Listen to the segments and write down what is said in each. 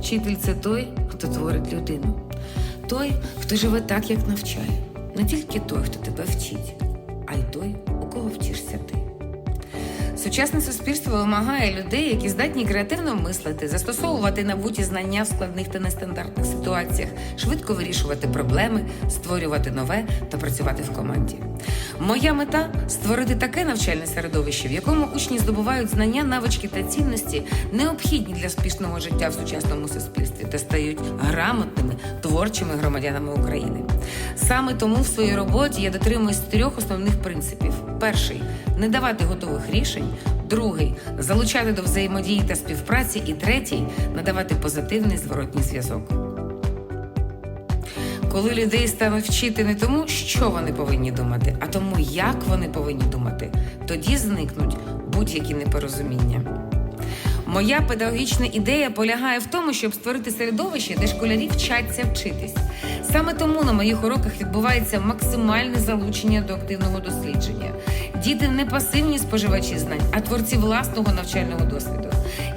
Вчитель це той, хто творить людину, той, хто живе так, як навчає. Не тільки той, хто тебе вчить, а й той, у кого вчишся ти. Сучасне суспільство вимагає людей, які здатні креативно мислити, застосовувати набуті знання в складних та нестандартних ситуаціях, швидко вирішувати проблеми, створювати нове та працювати в команді. Моя мета створити таке навчальне середовище, в якому учні здобувають знання, навички та цінності, необхідні для успішного життя в сучасному суспільстві та стають грамотними, творчими громадянами України. Саме тому в своїй роботі я дотримуюсь трьох основних принципів: перший не давати готових рішень, другий залучати до взаємодії та співпраці, і третій надавати позитивний зворотній зв'язок. Коли людей стануть вчити не тому, що вони повинні думати, а тому, як вони повинні думати, тоді зникнуть будь-які непорозуміння. Моя педагогічна ідея полягає в тому, щоб створити середовище, де школярі вчаться вчитись. Саме тому на моїх уроках відбувається максимальне залучення до активного дослідження. Діти не пасивні споживачі знань, а творці власного навчального досвіду.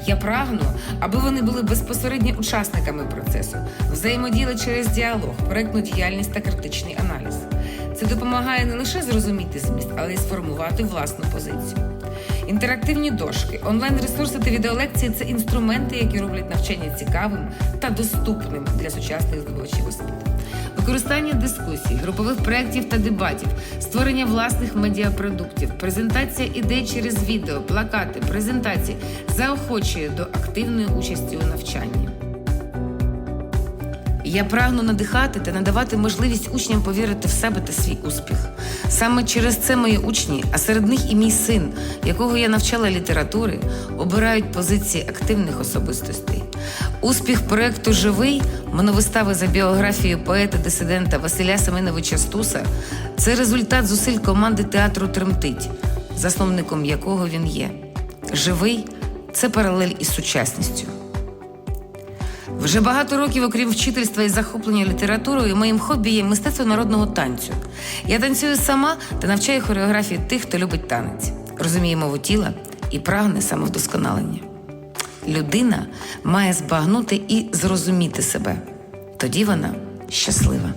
Я прагну, аби вони були безпосередньо учасниками процесу, взаємодіяли через діалог, проектну діяльність та критичний аналіз. Це допомагає не лише зрозуміти зміст, але й сформувати власну позицію. Інтерактивні дошки, онлайн-ресурси та відеолекції це інструменти, які роблять навчання цікавим та доступним для сучасних здобувачів освіти. Використання дискусій, групових проєктів та дебатів, створення власних медіапродуктів, презентація ідей через відео, плакати, презентації заохочує до активної участі у навчанні. Я прагну надихати та надавати можливість учням повірити в себе та свій успіх. Саме через це мої учні, а серед них і мій син, якого я навчала літератури, обирають позиції активних особистостей. Успіх проекту Живий моновистави за біографією поета-дисидента Василя Семеновича Стуса це результат зусиль команди театру Тремтить, засновником якого він є. Живий це паралель із сучасністю. Вже багато років, окрім вчительства і захоплення літературою, моїм хобі є мистецтво народного танцю. Я танцюю сама та навчаю хореографії тих, хто любить танець, розуміє мову тіла і прагне самовдосконалення. Людина має збагнути і зрозуміти себе. Тоді вона щаслива.